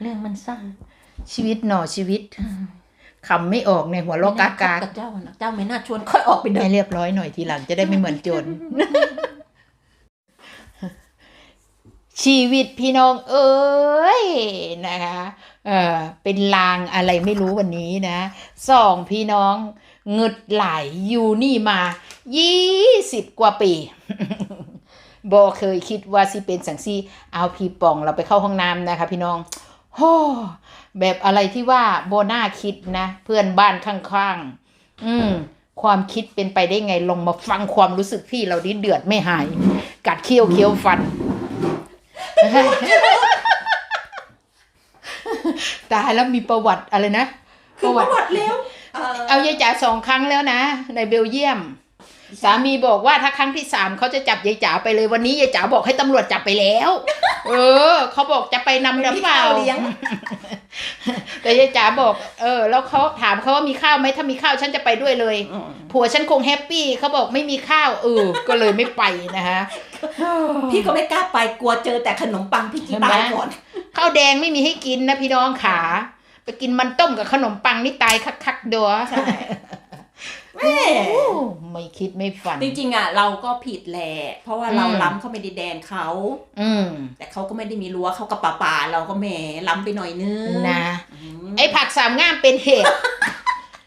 เรื่องมันสั้นชีวิตหนอชีวิตคำไม่ออกในหัวโลกกากากับเจ้านะเจ้าไม่น่าชวนค่อยออกไปเดิให้นเรียบร้อยหน่อยทีหลังจะได้ไม่เหมือนโจรชีวิตพี่น้อง เอ้ยนะคะเออเป็นลางอะไรไม่รู้วันนี้นะสองพี่น้องเงึดไหลอยู่นี่มายี่สิบกว่าปีบอเคยคิดว่าสิเป็นสังซี่เอาพี่ปองเราไปเข้าห้องน้ำนะคะ พี่น้อง โอ้แบบอะไรที่ว่าโบน่าคิดนะ เพื่อนบ้านข้างๆ อืม ความคิดเป็นไปได้ไงลงมาฟังความรู้สึกพี่เราดิเดือดไม่หาย กัดเคี้ยวเคี้ยวฟัน ตายแล้วมีประวัติอะไรนะ คือประวัติแล้วเอ่อเอายายจ๋าสองครั้งแล้วนะ ในเบลเยียม สามีบอกว่าถ้าครั้งที่สามเขาจะจับยายจ๋าไปเลยวันนี้ยายจ๋าบอกให้ตำรวจจับไปแล้ว เออเขาบอกจะไปนำหรือเปล่าเลี้ยงแต่ยายจ๋าบอก เออ แล้วเขาถามเขาว่ามีข้าวไหมถ้ามีข้าวฉันจะไปด้วยเลยอืมผัวฉันคงแฮปปี้เขาบอกไม่มีข้าวเออก็เลยไม่ไปนะคะพี่ก็ไม่กล้าไปกลัวเจอแต่ขนมปังพี่จีตายก่อนข้าวแดงไม่มีให้กินนะพี่น้องขา ไปกินมันต้มกับขนมปังนี่ตายคักๆดัวใช่ แม่โอ้ไม่คิดไม่ฝัน จริงๆอะเราก็ผิดแหละเพราะว่าเราอืมล้ำเข้าไปในแดนเขาอืมแต่เขาก็ไม่ได้มีรั้วเขากับป่าป่าๆเราก็แหมล้ำไปหน่อยนึงนะอืมไอ้ผักสามง่ามเป็นเหตุ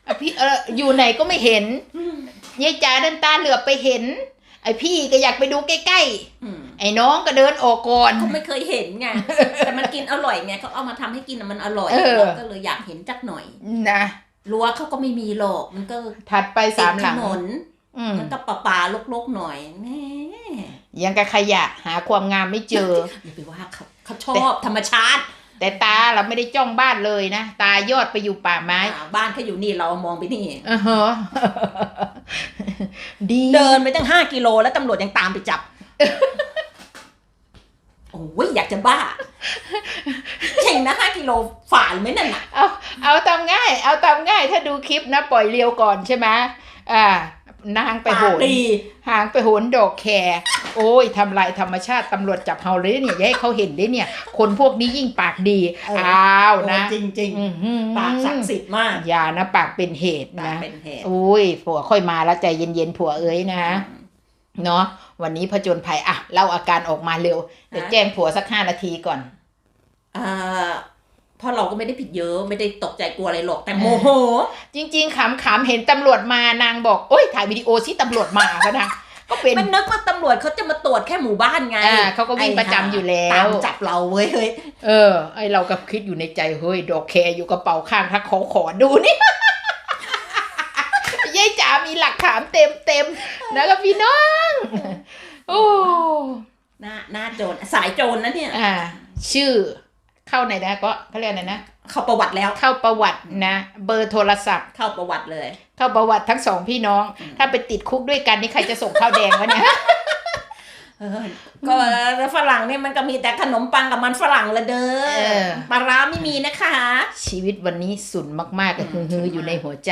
อะพี่เอออยู่ไหนก็ไม่เห็นยายจ๋าเดินตาเหลือบไปเห็น ไอ้พี่ก็อยากไปดูใกล้อืมๆไอ้น้องก็เดินออกก่อนเขาไม่เคยเห็นไงแต่มันกินอร่อยไงเขาเอามาทำให้กินอะมันอร่อยเออเราก็เลยอยากเห็นจักหน่อยนะ รั้วเขาก็ไม่มีหรอกมันก็ถัดไปสามหลังติดถนนอืมมันก็ป่าป่าๆลกๆหน่อยแหม่ยังกับขยะหาความงามไม่เจออย่าไปว่าเขาเขาชอบธรรมชาติ แต่ตาเราไม่ได้จ้องบ้านเลยนะ ตายอดไปอยู่ป่าไม้อ่าบ้านเขาอยู่นี่เรามองไปนี่อือฮะดีเดินไปตั้งห้ากิโลแล้วตำรวจยังตามไปจับ โอ้ยอยากจะบ้าเก่งนะห้ากิโลฝ่าหรือไม่นั่นน่ะเอาเอาตามง่าย เอาตามง่าย ถ้าดูคลิปนะปล่อยเรียวก่อนใช่ไหมอ่านางไปโหปากนดีหางไปโหนดอกแครโอ้ยทำลายธรรมชาติตำรวจจับเฮาเลยเนี่ยอย่าให้เขาเห็นได้เนี่ย คนพวกนี้ยิ่งปากดีอ้าวนะจริงจริงอื้อหือๆปากศักดิ์สิทธิ์มากอย่านะปากเป็นเหตุปากนะเป็นเหตุโอ้ยผัวค่อยมาแล้วใจเย็นๆผัวเอ้ยนะ เนาะวันนี้ผจญภัยอะเล่าอาการออกมาเร็วเดี๋ยวแจ้งผัวสักห้านาทีก่อนอ่าเพราะเราก็ไม่ได้ผิดเยอะไม่ได้ตกใจกลัวอะไรหรอกแต่เออโมโห จริง ๆขำๆเห็นตำรวจมานางบอกโอ้ยถ่ายวิดีโอที่ตำรวจมาก็นะก็เป็นมันนึกว่าตำรวจเขาจะมาตรวจแค่หมู่บ้านไงอ่าเขาก็วิ่งประจำอยู่แล้วตามจับเราเว้ยเฮ้ยเออ ไอเราก็คิดอยู่ในใจเฮ้ยดอกแคร์อยู่กระเป๋าข้างถ้าขอขอดูนี่ยายจ๋า มีหลักฐานเต็มเต็มๆนะครับพี่น้อง โอ้หน้าหน้าโจรสายโจรนะเนี่ย อ่า ชื่อเข้าไหนนะก็เขาเรียกอะไรนะ เข้าประวัติแล้ว เข้าประวัตินะ เบอร์โทรศัพท์ เข้าประวัติเลย เข้าประวัติทั้งสองพี่น้องอืมถ้าไปติดคุกด้วยกันนี่ใครจะส่งข้าวแดงวะเนี่ยเออ ก็ฝรั่งเนี่ยมันก็มีแต่ขนมปังกับมันฝรั่งละเด้เอออปลาร้าไม่มีนะคะ ชีวิตวันนี้สุนมากๆก็อืคือมฮืออยู่ในหัวใจ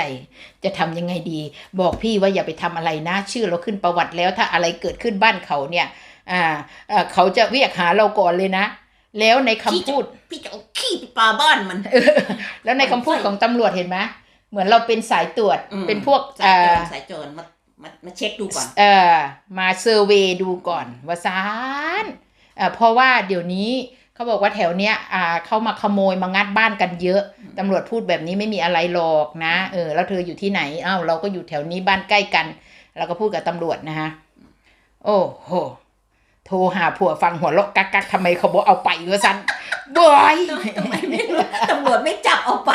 จะทำยังไงดี บอกพี่ว่าอย่าไปทำอะไรนะ ชื่อเราขึ้นประวัติแล้วถ้าอะไรเกิดขึ้นบ้านเขาเนี่ย อ่าเอ่อเขาจะเรียกหาเราก่อนเลยนะ แล้วในคำพูดพี่จะเอาขี้ไปปลาบ้านมันแล้วในคำพูดของตำรวจเห็นไหมเหมือนเราเป็นสายตรวจอืมเป็นพวกสายเอ่โจอรสายโจรมา มามาเช็คดูก่อน เอ่อมาเซอร์เวย์ดูก่อนว่าซานเอ่อเพราะว่าเดี๋ยวนี้เขาบอกว่าแถวเนี้ยอ่าเขามาขโมยมางัดบ้านกันเยอะ ตำรวจพูดแบบนี้ไม่มีอะไรหรอกนะ เออ แล้วเธออยู่ที่ไหนอ้าวเราก็อยู่แถวนี้บ้านใกล้กัน เราก็พูดกับตำรวจนะฮะ โอ้โห โทรหาผัวฟังหัวเราะกักกักทำไมเขาบอกเอาไปวะสันบอยทำไมไม่ตำรวจไม่จับเอาไป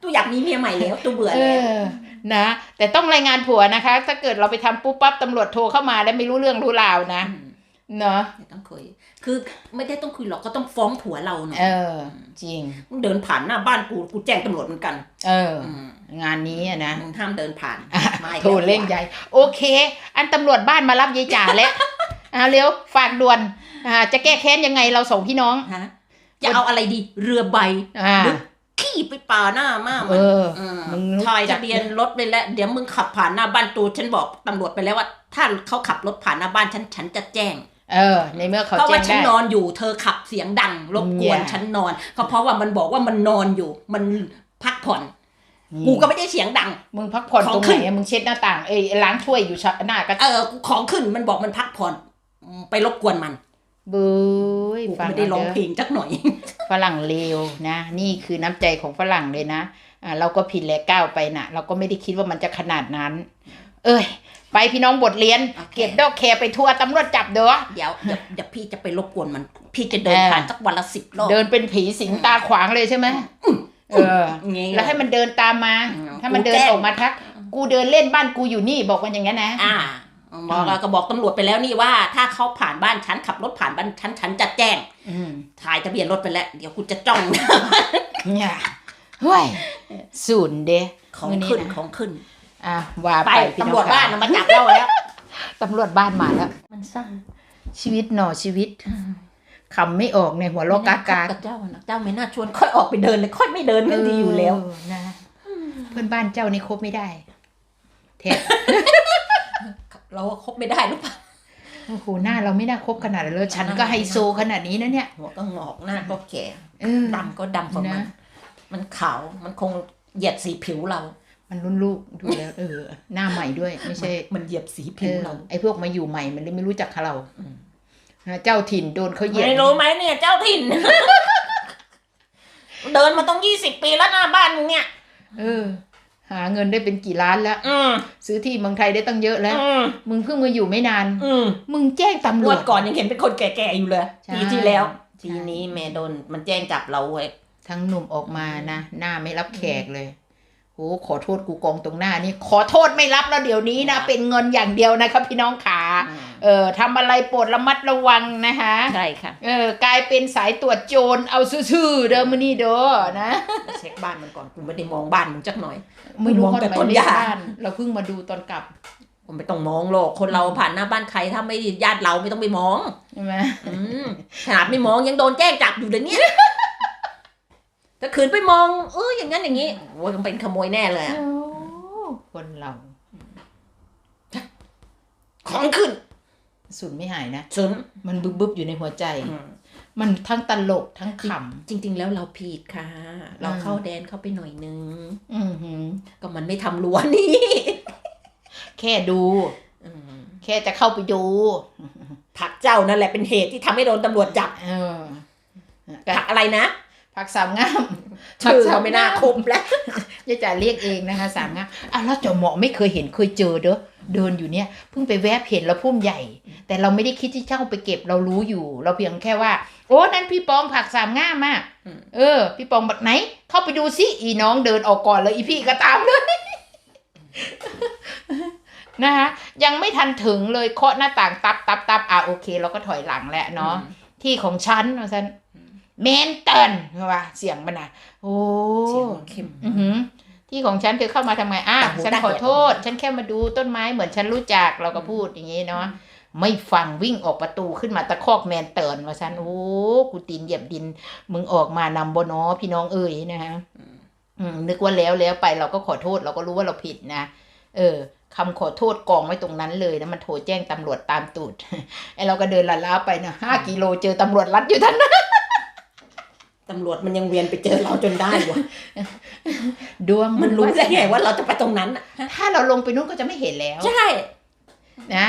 ตัวอยากมีเมียใหม่แล้วตัวเบื่อเอแล้วอ นะ แต่ต้องรายงานผัวนะคะ ถ้าเกิดเราไปทำปุ๊บปั๊บตำรวจโทรเข้ามาแล้วไม่รู้เรื่องรู้ราวนะมเนาะไม่ต้องคุย คือไม่ได้ต้องคุยหรอกก็ต้องฟ้องผัวเราเนาะเออ จริงมึงเดินผ่านหน้าบ้านกูกูแจ้งตำรวจเหมือนกัน เอออืมงานนี้อะนะมึงห้ามเดินผ่านอะไม่โทรเร่งใหญ่โอเค อันตำรวจบ้านมารับยายจ๋าแล้วอ่าเร็วฝากด่วนอ่าจะแก้แค้นยังไงเราสองพี่น้องฮะจะเอาอะไรดี เรือใบอ่าหรือ ขี้ไปป่าหน้ามาเอมันอมมึงรู้ถ่ายจัทะกเบียนรถไปแล้ว เดี๋ยวมึงขับผ่านหน้าบ้านตูฉันบอกตำรวจไปแล้วว่า ถ้าเขาขับรถผ่านหน้าบ้านฉันฉันจะแจ้งเออในเมื่อเขาเพราะแจ้ว่างฉันได้นอนอยู่เธอขับเสียงดังรบกวนอย่าฉันนอนก็เพราะว่ามันบอกว่ามันนอนอยู่ มันพักผ่อนกูก็ไม่ได้เสียงดัง มึงพักผ่อนของตรงขึ้ไหนนอะมึงเช็ดหน้าต่างเอ้ยล้างถ้วยอยู่ชะหน้าก็เออกูของขึ้นมันบอกมันพักผ่อนอืมไปรบกวนมัน บุ้ยกูฟังไม่ได้ร้องเด้เพลงจักหน่อย ฝรั่งเลวนะ นี่คือน้ำใจของฝรั่งเลยนะอ่าเราก็ผิดและก้าวไปนะเราก็ไม่ได้คิดว่ามันจะขนาดนั้น เอ้ย ไปพี่น้องบทเรียนโอเคเก็บดอกแคร์ไปทัวร์ตำรวจจับเด้อเดี๋ยวเดี๋ยวเดี๋ยวพี่จะไปรบกวนมัน พี่จะเดินเออผ่านสักวันละสิบรอบเดินเป็นผีสิงตาขวางเลยใช่ไหมเอองี้แล้วให้มันเดินตามมาอืมถ้ามันเดินกูแกล้งออกมาทัก กูเดินเล่นบ้านกูอยู่นี่บอกมันอย่างนั้นนะอ่า บอกแล้วก็บอกตำรวจไปแล้วนี่ว่า ถ้าเขาผ่านบ้านฉันขับรถผ่านบ้านฉันฉันจะแจ้งอืมถ่ายทะเบียนรถไปแล้ว เดี๋ยวกูจะจ้องเนี่ยเฮ้ยศูนย์เด้ของมื้ขึ้นนะของขึ้น อะว่าไปไปพี่น้องตำรวจบ้านค่ะน่ะมาจับเราแล้วตำรวจบ้านมาแล้ว มันสร้างชีวิตหนอชีวิตคำไม่ออกในหัวโลกกากากับเจ้านะเจ้าไม่น่าชวนค่อยออกไปเดินเลยค่อยไม่เดินกันดีอยู่แล้วเนะเพื่อนบ้านเจ้านี่คบไม่ได้แท้ เราก็คบไม่ได้หรือเปล่าโอ้โหหน้าเราไม่น่าคบขนาดนั้นเลยฉันก็ไฮโซขนาดนี้นะเนี่ย หัวก็งอกหน้าก็แก่เออดำก็ดำของมันนะมันขาวมันคงเหยียดสีผิวเรา มันรุ่นลูกดูแล้วเออ หน้าใหม่ด้วย ไม่ใช่ มันเหยียบสีเอผิวอเราไอ้พวกมาอยู่ใหม่มันเลยไม่รู้จักเรานะเจ้าถิ่นโดนเขาเหยียดไม่รู้ไหมเนี่ย เจ้าถิ่น เดินมาต้องยี่สิบปีแล้วหน้าบ้านมึงเนี่ยเออ หาเงินได้เป็นกี่ล้านแล้วอืมซื้อที่เมืองไทยได้ตั้งเยอะแล้วอืมมึงเพิ่งมาอยู่ไม่นานอืมมึงแจ้งตำรงววจดก่อนยังเห็นเป็นคนแก่ๆอยู่เลยใช่ปีที่แล้วใช่ทีนี้แม่โดนมันแจ้งจับเราเว้ยทั้งหนุ่มออกมานะ หน้าไม่รับแขกเลย โอ้ขอโทษกูกองตรงหน้านี่ขอโทษไม่รับแล้วเดี๋ยวนี้นะ เป็นเงินอย่างเดียวนะครับพี่น้องขาเออทำอะไรโปรดระมัดระวังนะคะใช่ค่ะเออกลายเป็นสายตรวจโจรเอาซื่อๆเด้อมื้อนี้เด้อนะเช็คบ้านมันก่อนกูไม่ได้มองบ้านมึงจักหน่อยไม่รู้มองเขาแต่ไปต้นเลขหญ้าบ้านเราเพิ่งมาดูตอนกลับผมไม่ต้องมองหรอกคนเราผ่านหน้าบ้านใครถ้าไม่ญาติเราไม่ต้องไปมองใช่ไหมอืมขนาดไม่มองยังโดนแจ้งจับอยู่เดี๋ยวนี้ ถ้าขืนไปมอง เอออย่างนั้นอย่างนี้โอ้ยมันเป็นขโมยแน่เลยอะโอ้คนเราของขึ้นสุนไม่หายนะสุนมันบึบๆอยู่ในหัวใจ มันทั้งตลกทั้งขจริง ๆ แล้วเราผิดค่ะ เราเข้าแดนเข้าไปหน่อยนึงำอือหือก็มันไม่ทำรั้วนี่ แค่ดูอืมแค่จะเข้าไปดูผักเจ้านั่นแหละเป็นเหตุที่ทำให้โดนตำรวจจับเออผักอะไรนะ ผักสามงามชื่อเขาไม่น่าคมแล้วยายจ๋าเรียกเองนะคะสามงามอ้าวแล้วจอหมอไม่เคยเห็นเคยเจอเด้อเดินอยู่เนี่ยเพิ่งไปแวบเห็นแล้วพุ่มใหญ่ แต่เราไม่ได้คิดที่เจ้าไปเก็บเรารู้อยู่ เราเพียงแค่ว่า โอ้นั่นพี่ปองผักสามงามมากอืมเออ พี่ปองบอกไหน เข้าไปดูซิอีน้องเดินออกก่อนเลยอีพี่ก็ตามเลยนะคะยังไม่ทันถึงเลยเคาะหน้าต่างตับตับตับอะโอเค เราก็ถอยหลังแล้วเนาะที่ของฉันว่าฉัน เมนเตินว่าเสียงมันอะโอ้เสียงมันเข้มอือหือที่ของฉันเธอเข้ามาทำไงอะต่างหูฉันต่างขอโทษหูฉันแค่มาดูต้นไม้เหมือนฉันรู้จักเราก็พูดอย่างนี้เนาะไม่ฟังวิ่งออกประตูขึ้นมาตะคอกแมนเตินว่าฉันโอ้กูตีนเหยียบดิน มึงออกมานำบนอพี่น้องเอ๋ยนะฮะอืมนึกว่าแล้วแล้วไปเราก็ขอโทษเราก็รู้ว่าเราผิดนะเออคำขอโทษกองไว้ตรงนั้นเลยนะมันโทรแจ้งตำรวจตามตูดไอเราก็เดินละล้าไปนะห้ากิโลเจอตำรวจรัดอยู่ท่านน ตำรวจมันยังเวียนไปเจอเราจนได้วะดวงมันรู้ได้ไงว่าเราจะไปตรงนั้นน่ะถ้าเราลงไปนู้นก็จะไม่เห็นแล้ว ใช่ นะ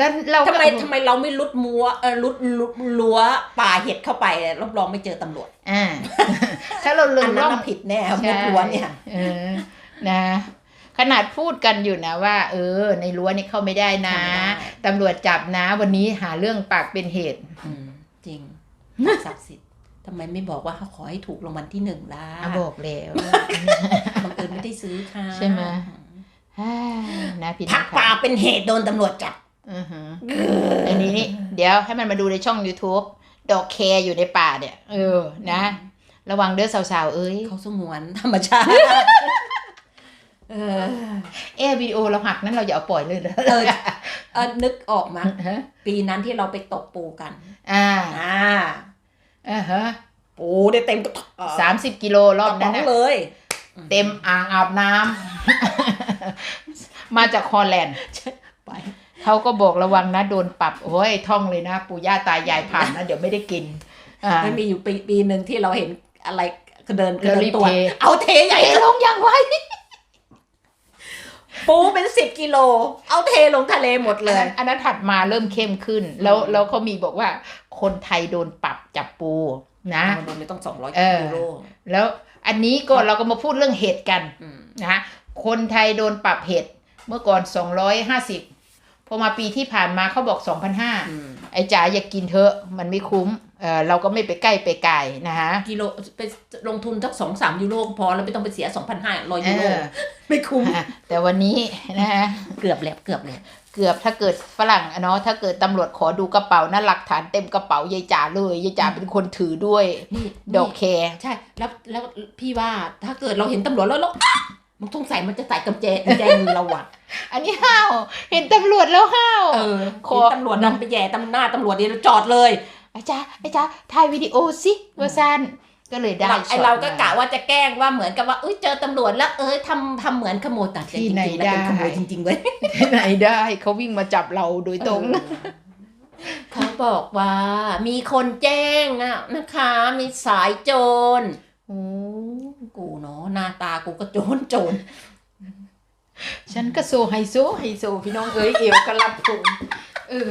ดันเราก็ทำไมทำไมเราไม่ลุดมัวเออลุดลุดรั้วป่าเห็ดเข้าไปรับรองไม่เจอตำรวจอ่าถ้าเราลอังนนั้นร่องน่ะผิดแน่ใช่มุดรั้วเนี่ยเออนะ ขนาดพูดกันอยู่นะว่า เออ ในรั้วนี่เข้าไม่ได้นะเข้าไม่ได้ตำรวจจับนะ วันนี้หาเรื่องปากเป็นเหตุอืมจริงศักดิ์สิทธิ์ ทำไมไม่บอกว่าเขาขอให้ถูกรางวัลที่หนึ่งล่ะอะบอกแล้วบังเอิญไม่ได้ซื้อค่ะ ใช่ไหมฮ่านะพี่น้พัอกงป่าค่ะเป็นเหตุโดนตำรวจจับอือหืออันนี้เดี๋ยวให้มันมาดูในช่อง YouTube ดอกแคร์อยู่ในป่าเนี่ย เออ นะ ระวังเด้อสาวๆ เอ้ย เขาสงวนธรรมชาติ เออเอะวิดีโอเราหักนั้นเราอย่าเอาปล่อยเลยนะเออเออนึกออกมาฮะปีนั้นที่เราไปตกปูกัน อ่า อ่า อ่าฮะปูได้เต็มกระสามสิบกิโลรอบนั้นกระน่ะป๋งเลย เต็มอ่างอาบน้ำมาจากฮอลแลนด์ไปเขาก็บอกระวังนะโดนปรับโอ้ยท่องเลยนะ ปู่ย่าตายายผ่านนะ เดี๋ยวไม่ได้กินอ่ามันมีอยู่ปีปีหนึ่งที่เราเห็นอะไรก็เดินก็แล้วเดิรีนบตัวเทเอาเทใหญ่เทลงยังไว ปูเป็นสิบกิโล เอาเทลงทะเลหมดเลย อันนั้นถัดมาเริ่มเข้มขึ้น แล้วแล้วเขามีบอกว่าคนไทยโดนปรับจับปูนะมันไม่ต้องสองร้อยเออยูโรแล้วอันนี้ก็เราก็มาพูดเรื่องเห็ดกันมนะคนไทยโดนปรับเห็ดเมื่อก่อน250พอมาปีที่ผ่านมาเขาบอก2,500อืมไอ้จ๋าอย่ากินเถอะมันไม่คุ้ม เออเราก็ไม่ไปใกล้ไปไกลนะฮะกิโลไปลงทุนสักสองสามยูโรพอแล้วไม่ต้องไปเสียสองพันห้าร้อยเอยูโรอไม่คุ้มอะแต่วันนี้นะฮะเกือบแล้วเกือบแล้วเกือบถ้าเกิดฝรั่งอะเนาะถ้าเกิดตำรวจขอดูกระเป๋านะหลักฐานเต็มกระเป๋ายายจ๋าเลยยายจ๋าเป็นคนถือด้วยนี่ดอกแคร์ใช่ แล้วแล้วพี่ว่าถ้าเกิดเราเห็นตำรวจแล้วเราอ๊ะมันสงสัยมันจะใส่กำแจกุญแจมือเราอะอันนี้ห้าว เห็นตำรวจแล้วห้าวเออขอเห็นตำรวจนำไปแย่ตำหน้าตำรวจเดียวจอดเลย อาจารย์อาจารย์ถ่ายวิดีโอสิว่าสั้นก็เลยได้ไอช็ตเราก็มกะว่าจะแกล้งว่าเหมือนกับว่าเอ้ยเจอตำรวจแล้วเอ้ยทำทำเหมือนขโมยแต่จที่ริงไหนๆแล้วเป็นได้ขโมยจริงๆเว้ยที่ไหนได้เขาวิ่งมาจับเราโดยตรงเออเขาบอกว่ามีคนแจ้งอะนะคะ มีสายโจรโอ้กูเนาะหน้าตากูก็โจรโจรฉันก็โซไฮโซไฮโซพี่น้องเอ้ยเอวกระลับผม เออ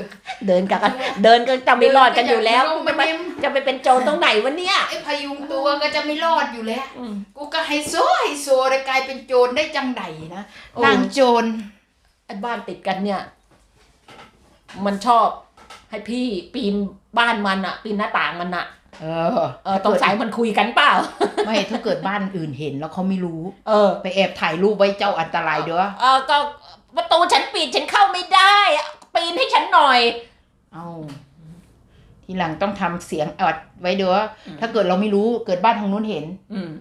เดินกันเดินก็จะไม่รอดกันอยู่แล้วเดินก็จะไปอย่างนี้จะไปเป็นโจรตรงไหนวะเนี่ยไอ้พยุงตัวก็จะไม่รอดอยู่แล้วอืมกูก็ไฮโซไฮโซเลยกลายเป็นโจรได้จังใดนะโอ้นางโจรไอ้บ้านติดกันเนี่ย มันชอบให้พี่ปีนบ้านมันอะปีนหน้าต่างมันอะเออเออตรงสายมันคุยกันเปล่า ไม่ถ้าเกิดบ้านอื่นเห็นแล้วเขาไม่รู้ เออ ไปแอบถ่ายรูปไว้เจ้าอันตรายเด้อเออก็ประตูฉันปิดฉันเข้าไม่ได้อะ ปีนให้ฉันหน่อย เอาทีหลังต้องทำเสียงอัดไว้เด้ออมถ้าเกิดเราไม่รู้เกิดบ้านทางนู้นเห็น อืม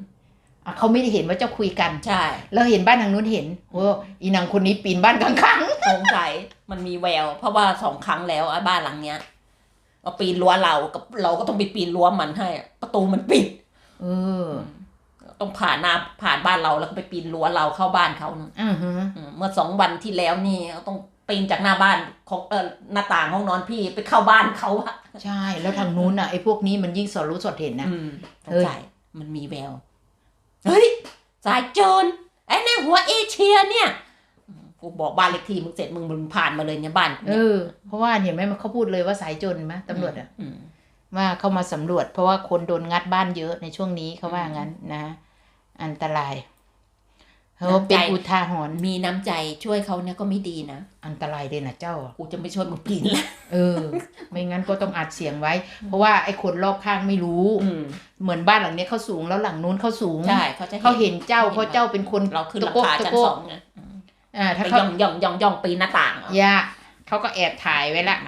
อะเขาไม่ได้เห็นว่าเจ้าคุยกันใช่แล้วเห็นบ้านทางนู้นเห็นโอ้อีนางคนนี้ปีนบ้านข้างสงสัยมันมีแวว เพราะว่าสองครั้งแล้วไอ้บ้านหลังเนี้ยมาปีนรั้วเรากับเราก็ต้องไปปีนรั้วมันให้อะประตูมันปิดๆเออ ต้องผ่านหน้าผ่านบ้านเราแล้วก็ไปปีนรั้วเราเข้าบ้านเขานะอือฮึอืมเมื่อสองวันที่แล้วนี่ต้อง ปีนจากหน้าบ้านของเออหน้าต่างห้องนอนพี่ไปเข้าบ้านเขาอะใช่ แล้วทางนู้นอะไอ้พวกนี้มันยิ่งสอดรู้สอดเห็นนะอืมสเฮ้งยสัยมันมีแววเฮ้ยสายโจรไอ้ในหัวเอเชียเนี่ยอืมกูบอกบ้านเลขที่มึงเสร็จมึงมึงผ่านมาเลยเนี่ยบ้านกูเอเนี่ยอเพราะว่าเห็นไหมมันเขาพูดเลยว่าสายโจรไหมตำรวจอะอืมว่าเข้ามาสำรวจ เพราะว่าคนโดนงัดบ้านเยอะในช่วงนี้เขาว่างั้นนะ อันตราย เขาเป็นอุทาหรณ์มีน้ำใจช่วยเขาเนี่ยก็ไม่ดีนะ อันตรายเลยนะเจ้า กูจะไม่ช่วยมึงปีนละเออ ไม่งั้นก็ต้องอัดเสียงไว้ เพราะว่าไอ้คนรอบข้างไม่รู้อืมเหมือนบ้านหลังเนี้ยเขาสูงแล้วหลังนู้นเขาสูงใช่เขาจะเขาเห็นเจ้าเพราะเจ้าเป็นคนเราขึ้นหลังตะโกคาตะชั้นโกสองไงอ่าไปถ้าเขาย่องย่องย่องย่องปีนหน้าต่างอะยาเขาก็แอบถ่ายไว้ละ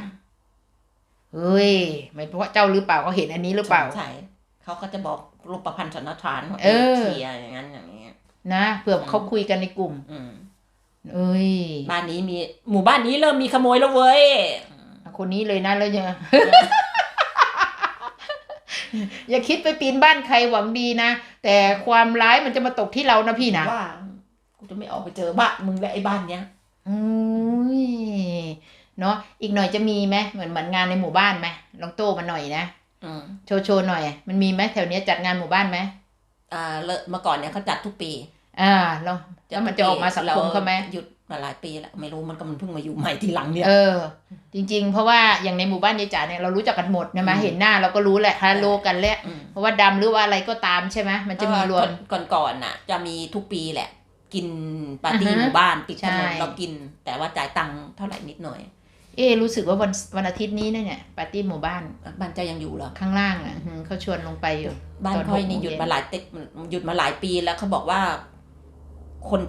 เฮ้ยไม่เพราะเจ้าหรือเปล่าเขาเห็นอันนี้หรือเปล่าใช่เขาก็จะบอกรูปประพันธ์สันนิษฐานว่าเออเชียอย่างนั้นอย่างนี้ นะเผื่อเขาคุยกันในกลุ่มอืมเอ้ยบ้านนี้มี หมู่บ้านนี้เริ่มมีขโมยแล้วเว้ยคนนี้เลยนะแล้วยังอย่าคิดไปปีนบ้านใครหวังดีนะ แต่ความร้ายมันจะมาตกที่เรานะพี่นะว่ากูจะไม่ออกไปเจอบ้านมึงและไอ้บ้านเนี้ยอุ้ยเนาะอีกหน่อยจะมีไหมเหมือนเหมือนงานในหมู่บ้านไหมลองโต้มาหน่อยนะอืมโชว์โชว์หน่อย มันมีไหมแถวเนี้ยจัดงานหมู่บ้านไหมอ่าเลอะเมื่อก่อนเนี่ยเขาจัดทุกปี อ่าลองแล้วมันจะออกมาสังคมเขาไหมหยุดมาหลายปีแล้วไม่รู้มันก็มันเพิ่งมาอยู่ใหม่ทีหลังเนี่ยเออ จริง ๆ เพราะว่าอย่างในหมู่บ้านยายจ๋าเนี่ยเรารู้จักกันหมดใช่ไหมอืมเห็นหน้าเราก็รู้แหละฮัลโหลกันแล้วอืมเพราะว่าดำหรือว่าอะไรก็ตามใช่ไหมมันจะมีรวมก่อนก่อนๆน่ะ จะมีทุกปีแหละ กินปาร์ตี้อ่าฮะหมู่บ้านติดถนนใช่เรากิน แต่ว่าจ่ายตังค์เท่าไหร่นิดหน่อย เอ๊ะรู้สึกว่าวันวันอาทิตย์นี้เนี่ยปาร์ตี้หมู่บ้านบ้านเจ้ายังอยู่เหรอข้างล่างอะอืมเขาชวนลงไปอยู่บ้านตอนค่อยหกโมงนี่หยุดเย็นมาหลายติหยุดมาหลายปีแล้วเขาบอกว่า คน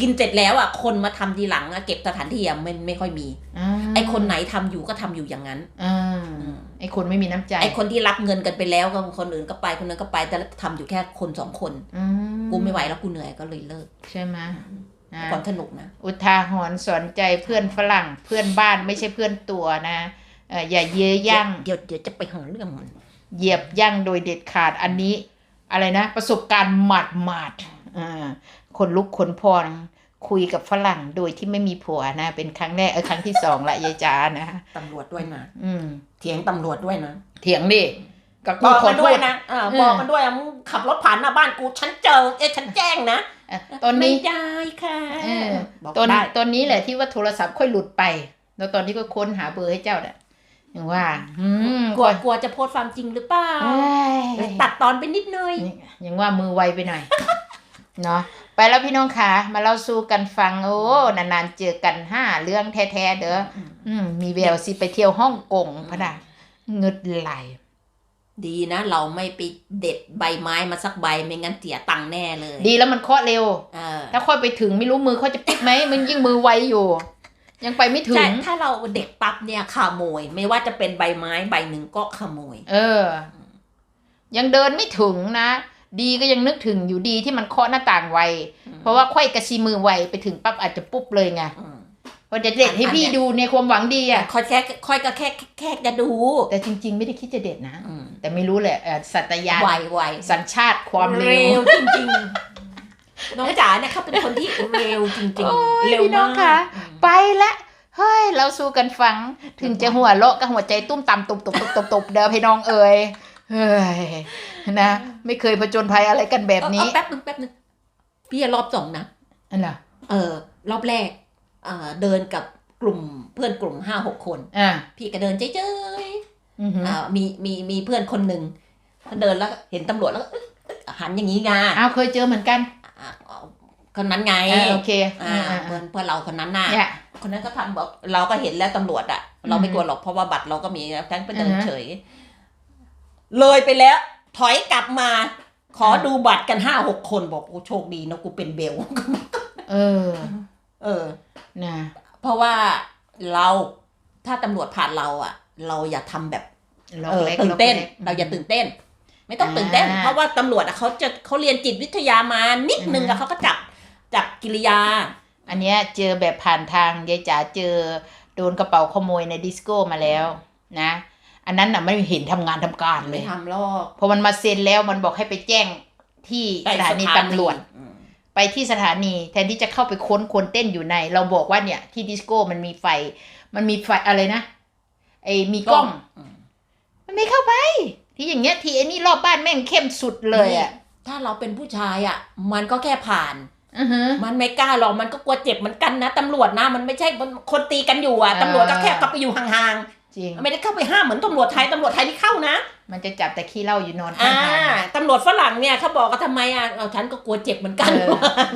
กินเสร็จแล้วอะคนมาทำทีหลังอะเก็บสถานที่อะมันไม่ค่อยมีอ่าไอคนไหนทำอยู่ก็ทำอยู่อย่างนั้นอ่าไอคนไม่มีน้ำใจ ไอคนที่รับเงินกันไปแล้วก็คนอื่นก็ไปคนนั้นก็ไปแต่ทำอยู่แค่คนสองคนอืกูไม่ไหวแล้วกูเหนื่อยก็เลยเลิก ใช่ไหมนะความสนุกนะอุทาหรณ์สอนใจเพื่อนฝรั่งเพื่อนบ้านไม่ใช่เพื่อนตัวนะเอ่ออย่าเย้ยยั่งเดี๋ยวเดี๋ยวจะไปหาเรื่องมันเหยียบย่ำโดยเด็ดขาดอันนี้ อะไรนะ ประสบการณ์หมาดหมาดๆอ่า คนลุกขนพองคุยกับฝรั่งโดยที่ไม่มีผัวนะ เป็นครั้งแรกเออครั้งที่สองละยายจ๋านะตำรวจด้วยนะอืมเถียงตำรวจด้วยนะเถียงดิก็บกูอกขอมันโทด้วยษนะเออเออบอกมันด้วยอะมึงขับรถผ่านหน้าบ้านกูฉันเจอเอ้ยฉันแจ้งนะอะตอนนี้ไม่ได้ค่ะเออบอกตอนได้ตอนนี้แหละที่ว่าโทรศัพท์ค่อยหลุดไป แล้วตอนนี้ก็ค้นหาเบอร์ให้เจ้าน่ะอย่างว่าอืมกลัวกลัวจะโพสต์ความจริงหรือเปล่าเอ้ยเลยตัดตอนไปนิดหน่อยยังว่ามือไวไปหน่อย เนาะไปแล้วพี่น้องค่ะ มาเล่าสู่กันฟัง โอ้ นานๆเจอกันห้าเรื่องแท้ๆเด้ออืมมีแววสิไปเที่ยวฮ่องกงพะนะเงึดไหลดีนะ เราไม่ไปเด็ดใบไม้มาสักใบไม่งั้นเสียตังค์แน่เลย ดีแล้วมันเคาะเร็วเออถ้าค่อยไปถึงไม่รู้มือเขาจะปิดไหมมันยิ่งมือไวอยู่ ยังไปไม่ถึใช่งถ้าเราเด็กปั๊บเนี่ยขโมย ไม่ว่าจะเป็นใบไม้ใบหนึ่งก็ขโมย เออ ยังเดินไม่ถึงนะ ดีก็ยังนึกถึงอยู่ดีที่มันเคาะหน้าต่างไวอืมเพราะว่าค่อยกระชีมือไวไปถึงปั๊บอาจจะปุ๊บเลยไงอืมเพราะจะเด็ดให้พี่ดูในความหวังดีอะค่อยแค่ค่อยก็แค่แค่จะดู แต่จริง ๆ ไม่ได้คิดจะเด็ดนะอืมแต่ไม่รู้แหละเอ่อสัตยานไวไวสัญชาติความเร็วจริงๆ น้องจ๋าเนี่ยเขาเป็นคนที่เร็วจริงโอ้ยๆเร็วพี่น้มาองค่ะกอืมไปละเฮ้ย เราสู้กันฟัง ถึงจะหัวเราะกับหัวใจตุ้มตำตุบตุบตุบตุบตุบเด้อพี่น้องเอ๋ย เฮ้ยนะ ไม่เคยผจญภัยอะไรกันแบบนี้เอาเอาแป๊บนึงแป๊บนึงพี่รอบสองนะอันน่ะเออ รอบแรกเออเดินกับกลุ่มเพื่อนกลุ่มห้าหกคนอ่าพี่ก็เดินเฉยอือหืๆออ่ามีมีมีเพื่อนคนหนึ่งเขาเดินแล้วเห็นตำรวจแล้วก็เอ๊ะเอ๊ะหันอย่างนี้ไงอ้าวเคยเจอเหมือนกันอ่าเอาคนนั้นไงอ่าโอเคอ่าอ่าเพื่อนเพื่อนเราคนนั้นน่ะเนี่ยคนนั้นก็ทำบอกเราก็เห็นแล้วตำรวจอะเราไม่อืมกลัวหรอกเพราะว่าบัตรเราก็มีทั้งเป็นเดินอ่าฮะเฉย เลยไปแล้ว ถอยกลับมา ขอดูบัตรกันห้าหกคนบอกโอ้โชคดีนะกูเป็นเบล เออ เออนะเพราะว่าเราถ้าตำรวจผ่านเราอะเราอย่าทำแบบล็อเอกอเล็กตื่นล็อกเต้นล็กเราอย่าตื่นเต้น ไม่ต้องตื่นเต้นอ่าเพราะว่าตำรวจอะเขาจะเขาเรียนจิตวิทยามานิดนึงอืออะฮึเขาก็จับจับกิริยา อันเนี้ยเจอแบบผ่านทางยายจ๋าเจอโดนกระเป๋าขโมยในดิสโก้มาแล้วนะ อันนั้นน่ะไม่เห็นทำงานทำการเลไม่ยทำหรอกพอมันมาเซ็นแล้วมันบอกให้ไปแจ้งที่สถานีตำรวจอืมไปที่สถานีแทนที่จะเข้าไปค้นคนเต้นอยู่ใน เราบอกว่าเนี่ย ที่ดิสโก้มันมีไฟ มันมีไฟอะไรนะไอ้มีกล้องอืมมันไม่เข้าไป ที่อย่างเงี้ยที่ไอ้นี่รอบบ้านแม่งเข้มสุดเลยอะถ้าเราเป็นผู้ชายอะ มันก็แค่ผ่านอือฮะมันไม่กล้าหรอกมันก็กลัวเจ็บเหมือนกันนะตำรวจนะมันไม่ใช่มันคนตีกันอยู่อะอ่าตำรวจก็แค่เข้าไปอยู่ห่าง จริงๆไม่ได้เข้าไปห้ามเหมือนตำรวจไทยตำรวจไทยที่เข้านะ มันจะจับแต่ขี้เหล้าอยู่นอนอ่าข้างทางตำรวจฝรั่งเนี่ยเขาบอกกันทำไมอะเอาฉันก็กลัวเจ็บเหมือนกันเออ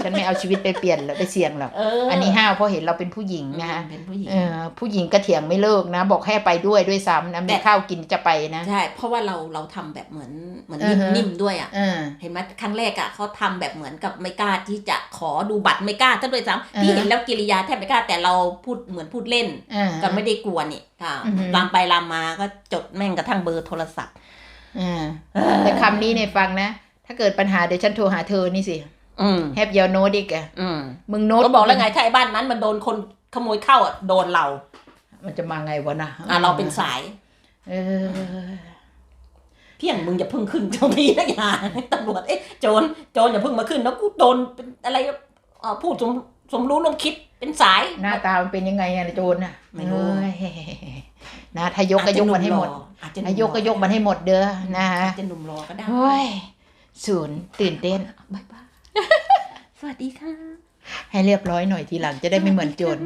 ฉันไม่เอาชีวิตไปเปลี่ยนหรอกไปเสี่ยงหรอกเอออัอันนี้ห้าวเพราะเห็นเราเป็นผู้หญิงนะฮะเป็นผู้หญิงเออผู้หญิงก็เถียงไม่เลิกนะ บอกให้ไปด้วยด้วยซ้ำนะมีแต่ข้าวกินจะไปนะใช่เพราะว่าเราเราทำแบบเหมือนเหมือนอือฮะนิ่มๆด้วยอะเออเห็นไหมครั้งแรกอะเขาทำแบบเหมือนกับไม่กล้าที่จะขอดูบัตรไม่กล้าถ้าด้วยซ้ำอ่าฮะพี่เห็นแล้วกิริยาแทบไม่กล้าแต่เราพูดเหมือนพูดเล่นเออก็ไม่ได้กลัวนี่ค่ะอือฮึลามไปลามมาก็จดแม่งกระทั่งเบอร์โทรศัพท์เออ แต่คำนี้เนี่ยฟังนะ ถ้าเกิดปัญหาเดี๋ยวฉันโทรหาเธอนี่สิอืมแฮปย r โนดิกอะอืมมึงโน้ตก็บอกแล้วไงถ้าไอ้บ้านนั้นมันโดนคนขโมยเข้าอะโดนเรา มันจะมาไงวะนะอะเราเป็นสาย เออเพียงมึงอย่าเพิ่งขึ้นเจ้าพี่นะอย่าตำรวจเอ๊ะโจรโจรอย่าเพิ่งมาขึ้นนะกูโดนเป็นอะไรเอ่อพูดสม สมรู้ร่วมคิดเป็นสาย หน้าตามันเป็นยังไงอะโจรน่ะไม่รู้ เอ้ยนะถ้ายกก็ยกมันให้หมดอาจจะหถ้านุ่มยกก็ยกมันให้หมดเด้อนะฮะอาจจะหนุ่มรอก็ได้โอ้ยศูนย์ตื่นเต้น บายบาย สวัสดีค่ะ ให้เรียบร้อยหน่อยทีหลังจะได้ไม่เหมือนโจร